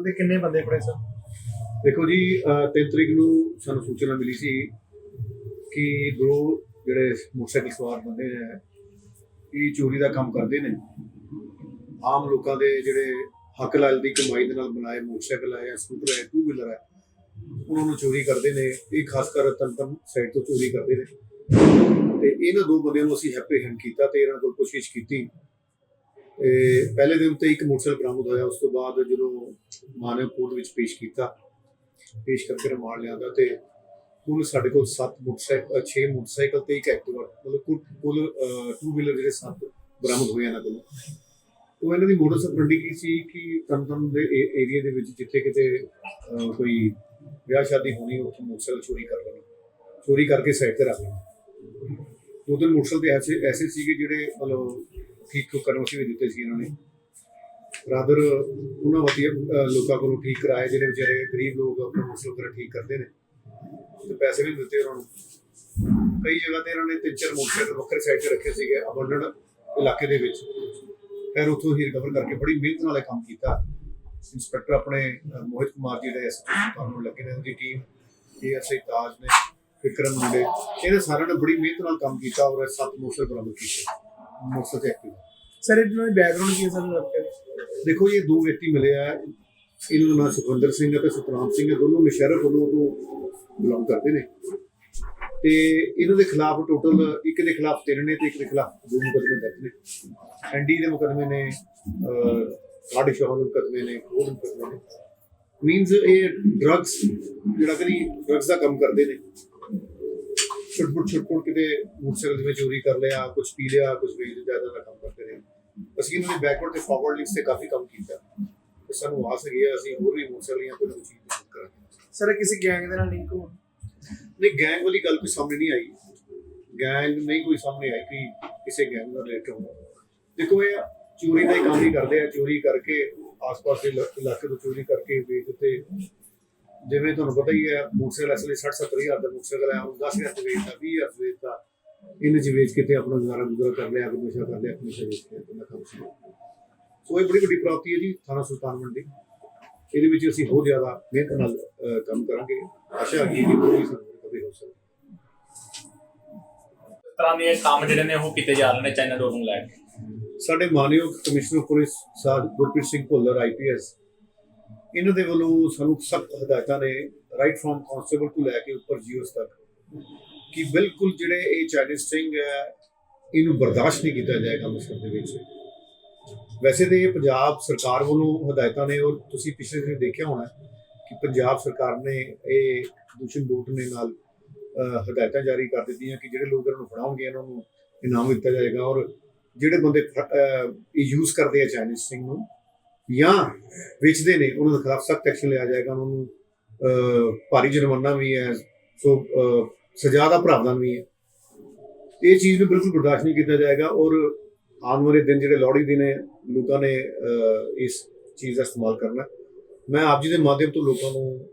ਬੰਦੇ ਕਿੰਨੇ ਬੰਦੇ ਫੜੇ ਸਰ? ਦੇਖੋ ਜੀ 3 ਤਰੀਕ ਨੂੰ ਸਾਨੂੰ ਸੂਚਨਾ ਮਿਲੀ ਸੀ ਕਿ ਦੋ ਜਿਹੜੇ ਮੋਟਰਸਾਈਕਲ ਸਵਾਰ ਬੰਦੇ ਨੇ ਇਹ ਚੋਰੀ ਦਾ ਕੰਮ ਕਰਦੇ ਨੇ। ਆਮ ਲੋਕਾਂ ਦੇ ਜਿਹੜੇ ਹੱਕ ਲਾਲ ਦੀ ਕਮਾਈ ਦੇ ਨਾਲ ਬਣਾਏ ਮੋਟਰਸਾਈਕਲ ਹੈ ਜਾਂ ਸਕੂਟਰ ਹੈ ਟੂ ਵੀਲਰ ਹੈ ਉਹਨਾਂ ਨੂੰ ਚੋਰੀ ਕਰਦੇ ਨੇ। ਇਹ ਖਾਸ ਕਰ ਤੰਤਨ ਸਾਈਡ ਤੋਂ ਚੋਰੀ ਕਰਦੇ ਨੇ। ਤੇ ਇਹਨਾਂ ਦੋ ਬੰਦਿਆਂ ਨੂੰ ਅਸੀਂ ਹੈਪੀ ਹੈਂਡ ਕੀਤਾ ਤੇ ਇਹਨਾਂ ਕੋਲ ਪੁੱਛਗਿੱਛ ਕੀਤੀ। ਤੇ ਪਹਿਲੇ ਦਿਨ ਤੇ ਇੱਕ ਮੋਟਰਸਾਈਕਲ ਬਰਾਮਦ ਹੋਇਆ, ਉਸ ਤੋਂ ਬਾਅਦ ਜਦੋਂ ਮਾਨਵ ਕੋਰਟ ਵਿੱਚ ਪੇਸ਼ ਕੀਤਾ। ਪੇਸ਼ ਕਰਕੇ ਰਿਮਾਂਡ ਲਿਆਂਦਾ ਤੇ ਕੁੱਲ ਸਾਡੇ ਕੋਲ 7 ਮੋਟਰਸਾਈਕਲ 6 ਮੋਟਰਸਾਈਕਲ ਤੇ ਇੱਕ ਐਕਟਿਵਾ ਮਤਲਬ ਕੁੱਲ ਕੁੱਲ ਟੂ ਵੀਲਰ ਜਿਹੜੇ 7 ਬਰਾਮਦ ਹੋਏ ਇਹਨਾਂ ਕੋਲ। ਉਹ ਇਹਨਾਂ ਦੀ ਮੋਟਰ ਸਪਰੰਡੀ ਕੀ ਸੀ ਕਿ ਤਨਤਨ ਦੇ ਏਰੀਆ ਦੇ ਵਿੱਚ ਜਿੱਥੇ ਕਿਤੇ ਕੋਈ ਵਿਆਹ ਸ਼ਾਦੀ ਹੋਣੀ, ਉੱਥੇ ਮੋਟਰਸਾਈਕਲ ਚੋਰੀ ਕਰ ਲੈਣਾ। ਚੋਰੀ ਕਰਕੇ ਸਾਈਡ ਤੇ ਰੱਖ ਲੈਣਾ। ਦੋ ਤਿੰਨ ਮੋਟਰਸਾਈਕਲ ਤੇ ਐਸੇ ਐਸੇ ਸੀਗੇ ਜਿਹੜੇ ਮਤਲਬ ਠੀਕ ਕਰਨ ਵਾਸਤੇ ਦਿੱਤੇ ਸੀ ਇਹਨਾਂ ਨੇ। ਰਾਦਰ ਉਹਨਾਂ ਵਧੀਆ ਲੋਕਾਂ ਕੋਲੋਂ ਠੀਕ ਕਰਾਏ, ਜਿਹੜੇ ਵਿਚਾਰੇ ਗਰੀਬ ਲੋਕ ਆਪਣੇ ਮੋਟਰਸਾਈਕਲ ਵਗੈਰਾ ਠੀਕ ਕਰਦੇ ਨੇ। ਤੇ ਪੈਸੇ ਵੀ ਦਿੱਤੇ ਉਹਨਾਂ ਨੂੰ। ਕਈ ਜਗ੍ਹਾ ਤੇ ਇਹਨਾਂ ਨੇ ਤਿੰਨ ਚਾਰ ਮੋਟਰਸਾਈਕਲ ਵੱਖਰੇ ਸਾਈਡ ਤੇ ਰੱਖੇ ਸੀਗੇ ਅਬੰਡਨ ਇਲਾਕੇ ਦੇ ਵਿੱਚ। ਫਿਰ ਉੱਥੋਂ ਹੀ ਰਿਕਵਰ ਕਰਕੇ ਬੜੀ ਮਿਹਨਤ ਨਾਲ ਇਹ ਕੰਮ ਕੀਤਾ। ਇੰਸਪੈਕਟਰ ਆਪਣੇ ਮੋਹਿਤ ਕੁਮਾਰ ਜੀ ਦੇ ਐਸਪੀ ਨੂੰ ਲੱਗੇ ਨੇ, ਉਹਦੀ ਟੀਮ ਏਐਸਆਈ ਤਾਜ ਨੇ, ਵਿਕਰਮ ਮੁੰਡੇ। ਇਹਨਾਂ ਸਾਰਿਆਂ ਨੇ ਬੜੀ ਮਿਹਨਤ ਨਾਲ ਕੰਮ ਕੀਤਾ ਔਰ ਸੱਤ ਮੋਟਰਸਾਈਕਲ ਬਰਾਮਦ ਕੀਤੇ। ਮੋਟਰਸਾਈਕਲ ਐਕਟਿਵ ਸਰ ਇਹਨਾਂ ਦੀ ਬੈਕਗ੍ਰਾਉਂਡ ਕੀ ਹੈ ਸਰ ਲੜਕੇ ਦੇਖੋ ਇਹ ਦੋ ਵਿਅਕਤੀ ਮਿਲੇ ਆ। ਇਹਨਾਂ ਦਾ ਨਾਮ ਸੁਖਵਿੰਦਰ ਸਿੰਘ ਅਤੇ ਸਤਨਾਮ ਸਿੰਘ ਦੋਨੋਂ ਨਸ਼ਹਿਰਾ ਵੱਲੋਂ ਤੋਂ ਬਿਲੋਂਗ ਕਰਦੇ ਨੇ। ਤੇ ਇਹਨਾਂ ਦੇ ਖਿਲਾਫ ਟੋਟਲ ਇੱਕ ਦੇ ਖਿਲਾਫ ਤਿੰਨ ਨੇ ਤੇ ਇੱਕ ਦੇ ਖਿਲਾਫ ਦੋ ਮੁਕੱਦਮੇ ਦਰਜ ਨੇ। ਐਨਡੀ ਦੇ ਮੁਕੱਦਮੇ ਨੇ ਸਾਡੀ ਸ਼ਾਹ ਦੇ ਮੁਕੱਦਮੇ ਨੇ, ਹੋਰ ਮੁਕੱਦਮੇ ਨੇ। ਮੀਨਸ ਇਹ ਡਰੱਗਸ ਜਿਹੜਾ ਕਿ ਡਰੱਗਸ ਦਾ ਕੰਮ ਕਰਦੇ ਨੇ। ਛੁੱਟ ਛੁੱਟ ਕਿਤੇ ਮੋਟਰਸਾਈਕਲ ਵਿੱਚ ਚੋਰੀ ਕਰ ਲਿਆ ਕੁਝ ਪੀ ਲਿਆ ਕੁਝ ਵੇਚ ਜ਼ਿਆਦਾ ਦਾ ਕੰਮ ਕਰਦੇ ਨੇ। ਅਸੀਂ ਇਹਨਾਂ ਦੇ ਬੈਕਵਰਡ ਤੇ ਫਾਰਵਰਡ ਲਿੰਕਸ ਤੇ ਕਾਫੀ ਕੰਮ ਕੀਤਾ। ਤੇ ਸਾਨੂੰ ਆਸ ਹੈਗੀ ਹੈ ਅਸੀਂ ਹੋਰ ਵੀ ਜਾਂ ਕੋਈ ਚੀਜ਼ ਦੀ ਕਰਾਂਗੇ। ਸਰ ਕਿਸੇ ਗੈਂਗ ਦੇ ਨਾਲ ਲਿੰਕ ਹੋ ਨਹੀਂ ਗੈਂਗ ਵਾਲੀ ਗੱਲ ਕੋਈ ਸਾਹਮਣੇ ਨਹੀਂ ਆਈ। ਗੈਂਗ ਨਹੀਂ ਕੋਈ ਸਾਹਮਣੇ ਆਈ ਕਿ ਕਿਸੇ ਗੈਂਗ ਨਾਲ ਰਿਲੇਟ ਹੋਣਾ। ਦੇਖੋ ਇਹ ਚੋਰੀ ਦਾ ਹੀ ਕੰਮ ਹੀ ਕਰਦੇ ਆ। ਚੋਰੀ ਕਰਕੇ ਆਸ-ਪਾਸ ਦੇ ਇਲਾ- ਇਲਾਕੇ ਤੋਂ ਚੋਰੀ ਕਰਕੇ ਵੇਚ ਦਿੱਤੇ। ਜਿਵੇਂ ਤੁਹਾਨੂੰ ਪਤਾ ਹੀ ਹੈ ਮੋਟਰਸਾਈਕਲ ਅਸਲੀ 60-70 ਹਜ਼ਾਰ ਦਾ ਮੋਟਰਸਾਈਕਲ ਹੈ। ਉਹ 10 ਹਜ਼ਾਰ ਤੇ ਵੇਚਦਾ 20 ਹਜ਼ਾਰ ਤੇ ਵੇਚਦਾ ਇਹਨੇ ਚ ਵੇਚ ਕੇ ਤੇ ਆਪਣਾ ਗੁਜ਼ਾਰਾ ਗੁਜ਼ਾਰਾ ਕਰ ਲਿਆ ਕੋਈ ਨਸ਼ਾ ਕਰ ਲਿਆ ਕੋਈ ਨਸ਼ਾ ਵੇਚ ਕੇ ਆਪਣਾ ਕੰਮ ਸੀ ਸੋ ਇਹ ਬੜੀ ਵੱਡੀ ਪ੍ਰਾਪਤੀ ਹੈ ਜੀ ਥਾਣਾ ਸੁਲਤਾਨ ਮੰਡੀ। ਇਹਦੇ ਵਿੱਚ ਅਸੀਂ ਹੋਰ ਜ਼ਿਆਦਾ ਮਿਹਨਤ ਨਾਲ ਕੰਮ ਕਰਾਂਗੇ। ਆਸ਼ਾ ਹੈ ਕਿ ਵੀ ਸਾਨੂੰ ਕਦੇ ਹੋ ਤਰ੍ਹਾਂ ਦੇ ਕੰਮ ਜਿਹੜੇ ਨੇ ਉਹ ਕੀਤੇ ਜਾ ਰਹੇ ਨੇ ਚਾਈਨਾ ਡੋਰ ਨੂੰ ਲੈ ਕੇ? ਸਾਡੇ ਮਾਨਯੋਗ ਕਮਿਸ਼ਨਰ ਪੁਲਿਸ ਸਾਧ ਗੁਰਪ੍ਰੀਤ ਸਿੰਘ ਭੁੱਲਰ ਆਈਪੀਐਸ ਇਹਨਾਂ ਦੇ ਵੱਲੋਂ ਸਾਨੂੰ ਸਖਤ ਹਦਾਇਤਾਂ ਨੇ ਰਾਈਟ ਫਰਮ ਕਾਂਸਟੇਬਲ ਤੋਂ ਲੈ ਕੇ ਉੱਪਰ ਜੀਓਸ ਤੱਕ। ਕਿ ਬਿਲਕੁਲ ਜਿਹੜੇ ਇਹ ਚਾਈਨੀਜ਼ ਸਟਿੰਗ ਹੈ, ਇਹਨੂੰ ਬਰਦਾਸ਼ਤ ਨਹੀਂ ਕੀਤਾ ਜਾਏਗਾ ਅੰਮ੍ਰਿਤਸਰ ਦੇ ਵਿੱਚ। ਵੈਸੇ ਤੇ ਇਹ ਪੰਜਾਬ ਸਰਕਾਰ ਵੱਲੋਂ ਹਦਾਇਤਾਂ ਨੇ ਔਰ ਤੁਸੀਂ ਪਿਛਲੇ ਦਿਨ ਦੇਖਿਆ ਹੋਣਾ ਕਿ ਪੰਜਾਬ ਸਰਕਾਰ ਨੇ ਇਹ ਦੂਸ਼ਣ ਬੋਟ ਨੇ ਨਾਲ ਹਦਾਇਤਾਂ ਜਾਰੀ ਕਰ ਦਿੱਤੀਆਂ ਕਿ ਜਿਹੜੇ ਲੋਕ ਇਹਨਾਂ ਨੂੰ ਫੜਾਉਣਗੇ, ਇਹਨਾਂ ਨੂੰ ਇਨਾਮ ਦਿੱਤਾ ਜਾਏਗਾ ਔਰ ਜਿਹੜੇ ਬੰਦੇ ਇਹ ਯੂਜ਼ ਕਰਦੇ ਆ ਚਾਈਨੀਜ਼ ਸਿੰਘ ਨੂੰ ਜਾਂ ਵੇਚਦੇ ਨੇ, ਉਹਨਾਂ ਦੇ ਖਿਲਾਫ ਸਖਤ ਐਕਸ਼ਨ ਲਿਆ ਜਾਏਗਾ, ਉਹਨਾਂ ਨੂੰ ਭਾਰੀ ਜੁਰਮਾਨਾ ਵੀ ਹੈ। ਸੋ ਸਜ਼ਾ ਦਾ ਪ੍ਰਾਵਧਾਨ ਵੀ ਹੈ। ਇਹ ਚੀਜ਼ ਨੂੰ ਬਿਲਕੁਲ ਬਰਦਾਸ਼ਤ ਨਹੀਂ ਕੀਤਾ ਜਾਏਗਾ ਔਰ ਆਉਣ ਵਾਲੇ ਦਿਨ ਜਿਹੜੇ ਲੋਹੜੀ ਦਿਨ ਹੈ ਲੋਕਾਂ ਨੇ ਇਸ ਚੀਜ਼ ਦਾ ਇਸਤੇਮਾਲ ਕਰਨਾ। ਮੈਂ ਆਪ ਜੀ ਦੇ ਮਾਧਿਅਮ ਤੋਂ ਲੋਕਾਂ ਨੂੰ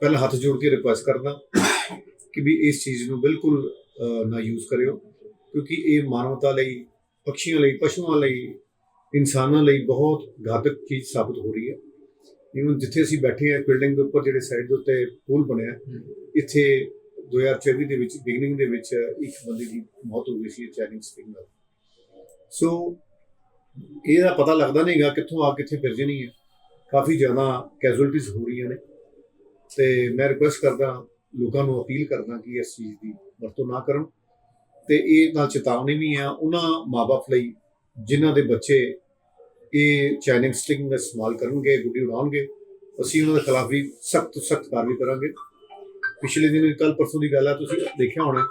ਪਹਿਲਾਂ ਹੱਥ ਜੋੜ ਕੇ ਰਿਕੁਐਸਟ ਕਰਦਾ ਕਿ ਵੀ ਇਸ ਚੀਜ਼ ਨੂੰ ਬਿਲਕੁਲ ਨਾ ਯੂਜ਼ ਕਰਿਓ ਕਿਉਂਕਿ ਇਹ ਮਾਨਵਤਾ ਲਈ ਪਕਸ਼ੀਆਂ ਲਈ ਪਸ਼ੂਆਂ ਲਈ ਇਨਸਾਨਾਂ ਲਈ ਬਹੁਤ ਘਾਤਕ ਚੀਜ਼ ਸਾਬਤ ਹੋ ਰਹੀ ਹੈ। ਇਵਨ ਜਿੱਥੇ ਅਸੀਂ ਬੈਠੇ ਹਾਂ ਬਿਲਡਿੰਗ ਦੇ ਉੱਪਰ ਜਿਹੜੇ ਸਾਈਡ ਦੇ ਉੱਤੇ ਪੁਲ ਬਣਿਆ ਇੱਥੇ 2024 ਦੇ ਵਿੱਚ ਬਿਗਨਿੰਗ ਦੇ ਵਿੱਚ ਇੱਕ ਬੰਦੇ ਦੀ ਮੌਤ ਹੋ ਗਈ ਸੀ ਚਾਈਨਿੰਗ ਸਟਿੰਗ ਨਾਲ। ਸੋ ਇਹਦਾ ਪਤਾ ਲੱਗਦਾ ਨਹੀਂਗਾ ਕਿੱਥੋਂ ਆ, ਕਿੱਥੇ ਫਿਰ ਜਾਣੀ ਹੈ। ਕਾਫੀ ਜ਼ਿਆਦਾ ਕੈਜੁਅਲਟੀਜ਼ ਹੋ ਰਹੀਆਂ ਨੇ। ਤੇ ਮੈਂ ਰਿਕੁਐਸਟ ਕਰਦਾ, ਲੋਕਾਂ ਨੂੰ ਅਪੀਲ ਕਰਦਾ ਕਿ ਇਸ ਚੀਜ਼ ਦੀ ਵਰਤੋਂ ਨਾ ਕਰਨ। ਤੇ ਇਹ ਨਾਲ ਚੇਤਾਵਨੀ ਵੀ ਆ ਉਹਨਾਂ ਮਾਪੇ ਲਈ ਜਿਨ੍ਹਾਂ ਦੇ ਬੱਚੇ ਇਹ ਚੈਨਿੰਗ ਸਟਿੰਗ ਦਾ ਇਸਤੇਮਾਲ ਕਰਨਗੇ, ਗੁੱਡੀ ਉਡਾਉਣਗੇ, ਅਸੀਂ ਉਹਨਾਂ ਦੇ ਖਿਲਾਫ ਵੀ ਸਖਤ ਸਖਤ ਕਾਰਵਾਈ ਕਰਾਂਗੇ। ਪਿਛਲੇ ਦਿਨ ਕੱਲ ਪਰਸੋਂ ਦੀ ਗੱਲ ਆ ਤੁਸੀਂ ਦੇਖਿਆ ਹੋਣਾ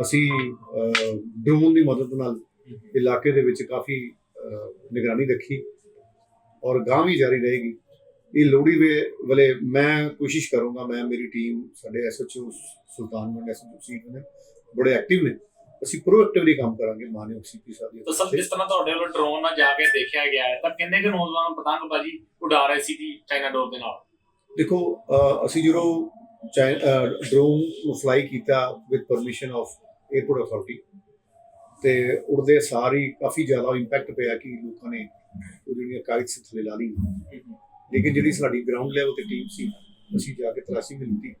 ਅਸੀਂ ਡਰੋਨ ਦੀ ਮਦਦ ਨਾਲ ਇਲਾਕੇ ਦੇ ਵਿੱਚ ਕਾਫੀ ਨਿਗਰਾਨੀ ਰੱਖੀ ਔਰ ਗਾਂ ਵੀ ਜਾਰੀ ਰਹੇਗੀ। ਇਹ ਲੋਹੜੀ ਵੇ ਵਾਲੇ ਮੈਂ ਕੋਸ਼ਿਸ਼ ਕਰੂੰਗਾ ਮੈਂ ਮੇਰੀ ਟੀਮ ਸਾਡੇ ਐਸਐਚਓ ਸੁਲਤਾਨ ਮੰਡ ਐਸਐਚਓ ਸੀਟ ਨੇ ਬੜੇ ਐਕਟਿਵ ਨੇ ਅਸੀਂ ਪ੍ਰੋਐਕਟਿਵਲੀ ਕੰਮ ਕਰਾਂਗੇ ਮਾਨਯੋਗ ਸੀਪੀ ਸਾਹਿਬ ਦੀ ਤਾਂ ਸਰ ਜਿਸ ਤਰ੍ਹਾਂ ਤੁਹਾਡੇ ਵੱਲੋਂ ਡਰੋਨ ਨਾਲ ਜਾ ਕੇ ਦੇਖਿਆ ਗਿਆ ਹੈ ਤਾਂ ਕਿੰਨੇ ਕੁ ਨੌਜਵਾਨ ਪਤੰਗਬਾਜ਼ੀ ਉਡਾ ਰਹੇ ਸੀ ਜੀ ਚਾਈਨਾ ਡੋਰ ਦੇ ਨਾਲ? ਦੇਖੋ ਅਸੀਂ ਜਦੋਂ ਡਰੋਨ ਨੂੰ ਫਲਾਈ ਕੀਤਾ with permission of airport authority ਤੇ ਉੜਦੇ ਸਾਰੀ ਕਾਫੀ ਜ਼ਿਆਦਾ ਇੰਪੈਕਟ ਪਿਆ ਕਿ ਲੋਕਾਂ ਨੇ ਉਹ ਜਿਹੜੀਆਂ ਕਾਗਜ਼ ਥੱਲੇ ਲਾ ਲਈ ਲੇਕਿਨ ਜਿਹੜੀ ਸਾਡੀ ਗਰਾਊਂਡ ਲੈਵਲ ਤੇ ਟੀਮ ਸੀ, ਅਸੀਂ ਜਾ ਕੇ ਤਲਾਸ਼ੀ ਵੀ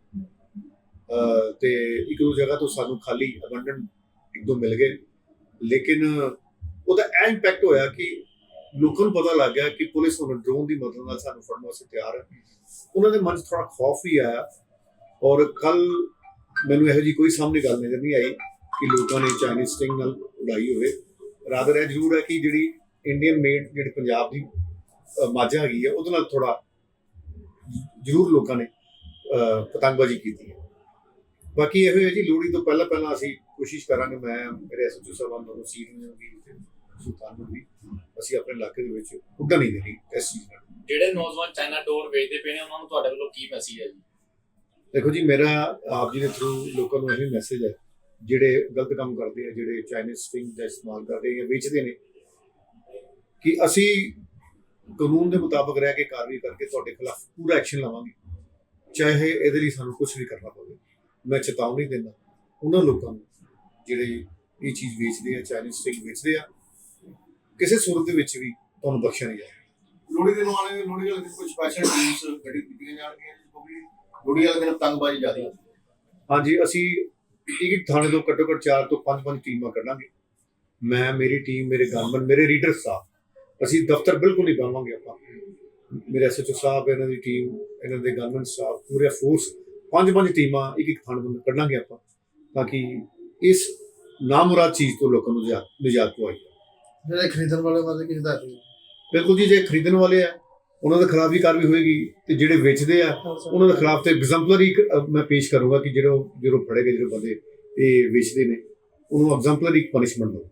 ਤੇ ਇੱਕ ਦੋ ਜਗ੍ਹਾ ਤੋਂ ਸਾਨੂੰ ਖਾਲੀ ਅਬੰਡਨ ਇੱਕ ਦੋ ਮਿਲ ਗਏ। ਲੇਕਿਨ ਉਹਦਾ ਇਹ ਇੰਪੈਕਟ ਹੋਇਆ ਕਿ ਲੋਕਾਂ ਨੂੰ ਪਤਾ ਲੱਗ ਗਿਆ ਕਿ ਪੁਲਿਸ ਹੁਣ ਡਰੋਨ ਦੀ ਮਦਦ ਨਾਲ ਸਾਨੂੰ ਫੜਨ ਵਾਸਤੇ ਤਿਆਰ ਹੈ। ਉਹਨਾਂ ਦੇ ਮਨ 'ਚ ਥੋੜਾ ਖੌਫ ਵੀ ਆਇਆ। ਔਰ ਕੱਲ ਮੈਨੂੰ ਇਹੋ ਜੀ ਕੋਈ ਸਾਹਮਣੇ ਗੱਲ ਨਜ਼ਰ ਨਹੀਂ ਆਈ ਕਿ ਲੋਕਾਂ ਨੇ ਚਾਈਨੀਜ਼ ਸਟਿੰਗ ਨਾਲ ਉਡਾਈ ਹੋਵੇ। ਰਾਦਰ ਇਹ ਜ਼ਰੂਰ ਹੈ ਕਿ ਜਿਹੜੀ ਇੰਡੀਅਨ ਮੇਡ ਜਿਹੜੀ ਪੰਜਾਬ ਦੀ ਮਾਝਾ ਹੈਗੀ ਹੈ ਉਹਦੇ ਨਾਲ ਥੋੜਾ ਜ਼ਰੂਰ ਲੋਕਾਂ ਨੇ ਅਹ, ਪਤੰਗਬਾਜ਼ੀ ਕੀਤੀ ਹੈ। ਬਾਕੀ ਇਹੋ ਹੈ ਜੀ ਲੋਹੜੀ ਤੋਂ ਪਹਿਲਾਂ ਪਹਿਲਾਂ ਅਸੀਂ ਕੋਸ਼ਿਸ਼ ਕਰਾਂਗੇ ਮੈਂ ਮੇਰੇ ਐਸਓਚਓ ਸਾਹਿਬਾਨ ਨੂੰ ਸੀਟ ਨੂੰ ਵੀ ਸੁਲਤਾਨ ਨੂੰ ਵੀ ਅਸੀਂ ਆਪਣੇ ਇਲਾਕੇ ਦੇ ਵਿੱਚ ਉੱਡਣ ਨਹੀਂ ਦੇਣੀ ਇਸ ਚੀਜ਼ ਨਾਲ। ਜਿਹੜੇ ਨੌਜਵਾਨ ਚਾਈਨਾ ਡੋਰ ਵੇਚਦੇ ਪਏ ਨੇ ਉਹਨਾਂ ਨੂੰ ਤੁਹਾਡੇ ਵੱਲੋਂ ਕੀ ਮੈਸੇਜ ਹੈ ਜੀ? ਦੇਖੋ ਜੀ, ਮੇਰਾ ਆਪ ਜੀ ਦੇ ਥਰੂ ਲੋਕਾਂ ਨੂੰ ਇਹ ਮੈਸੇਜ ਹੈ, ਜਿਹੜੇ ਗਲਤ ਕੰਮ ਕਰਦੇ ਆ, ਜਿਹੜੇ ਚਾਈਨੀਜ਼ ਸਟਿੰਗ ਦਾ ਇਸਤੇਮਾਲ ਕਰਦੇ ਆ ਜਾਂ ਵੇਚਦੇ ਨੇ, ਕਿ ਅਸੀਂ ਕਾਨੂੰਨ ਦੇ ਮੁਤਾਬਕ ਰਹਿ ਕੇ ਕਾਰਵਾਈ ਕਰਕੇ ਤੁਹਾਡੇ ਖਿਲਾਫ ਪੂਰਾ ਐਕਸ਼ਨ ਲਵਾਂਗੇ, ਚਾਹੇ ਇਹਦੇ ਲਈ ਸਾਨੂੰ ਕੁਝ ਵੀ ਕਰਨਾ ਪਵੇ। ਮੈਂ ਚੇਤਾਵਨੀ ਦਿੰਦਾ ਉਹਨਾਂ ਲੋਕਾਂ ਨੂੰ, ਜਿਹੜੇ ਇਹ ਚੀਜ਼ ਵੇਚਦੇ ਆ ਚਾਈਨੀਜ਼ ਸਟਿੰਗ ਵੇਚਦੇ ਆ, ਕਿਸੇ ਸੂਰਤ ਦੇ ਵਿੱਚ ਵੀ ਤੁਹਾਨੂੰ ਬਖਸ਼ਿਆ ਨਹੀਂ ਜਾਏਗਾ ਲੋਹੜੀ ਦੇ ਨਵਾਣੇ ਲੋਹੜੀ ਵਾਲੇ ਦਿਨ ਸਪੈਸ਼ਲ ਟੀਮਸ ਗੱਡੀ ਕੀਤੀਆਂ ਜਾਣਗੀਆਂ ਕਿਉਂਕਿ ਲੋਹੜੀ ਵਾਲੇ ਦਿਨ ਪਤੰਗਬਾਜ਼ੀ ਜ਼ਿਆਦਾ ਹੁੰਦੀ ਹੈ। ਹਾਂਜੀ ਅਸੀਂ ਇੱਕ ਇੱਕ ਥਾਣੇ ਤੋਂ ਘੱਟੋ ਘੱਟ 4 ਤੋਂ 5-5 ਟੀਮਾਂ ਕੱਢਾਂਗੇ। ਮੈਂ ਮੇਰੀ ਟੀਮ ਮੇਰੇ ਗਨਮਨ ਮੇਰੇ ਰੀਡਰ ਸਾਹਿਬ ਅਸੀਂ ਦਫ਼ਤਰ ਬਿਲਕੁਲ ਨਹੀਂ ਪਾਵਾਂਗੇ ਆਪਾਂ। ਮੇਰੇ ਐਸਐਚਓ ਸਾਹਿਬ ਇਹਨਾਂ ਦੀ ਟੀਮ ਇਹਨਾਂ ਦੇ ਗਨਮਨ ਸਾਹਿਬ ਪੂਰੇ ਫੋਰਸ ਪੰਜ ਪੰਜ ਟੀਮਾਂ ਇੱਕ ਇੱਕ ਥਾਣੇ ਤੋਂ ਕੱਢਾਂਗੇ ਆਪਾਂ ਤਾਂ ਕਿ ਇਸ ਨਾਮੁਰਾਦ ਚੀਜ਼ ਤੋਂ ਲੋਕਾਂ ਨੂੰ ਨਿਜਾਤ ਨਿਜਾਤ ਪਵਾਈ ਜਿਹੜੇ ਖਰੀਦਣ ਵਾਲੇ ਵਾਲੇ ਕੀ ਹਦਾਇਤ ਬਿਲਕੁਲ ਜੀ ਜੇ ਖਰੀਦਣ ਵਾਲੇ ਆ ਉਹਨਾਂ ਦੇ ਖਿਲਾਫ ਵੀ ਕਾਰਵਾਈ ਹੋਏਗੀ ਤੇ ਜਿਹੜੇ ਵੇਚਦੇ ਆ ਉਹਨਾਂ ਦੇ ਖਿਲਾਫ ਤੇ ਐਗਜ਼ੈਂਪਲਰੀ ਮੈਂ ਪੇਸ਼ ਕਰੂੰਗਾ ਕਿ ਜਿਹੜੇ ਜਦੋਂ ਫੜੇ ਗਏ ਜਿਹੜੇ ਬੰਦੇ ਇਹ ਵੇਚਦੇ ਨੇ ਉਹਨੂੰ ਐਗਜ਼ੈਂਪਲਰੀ ਪਨਿਸ਼ਮੈਂਟ ਦਿਓ।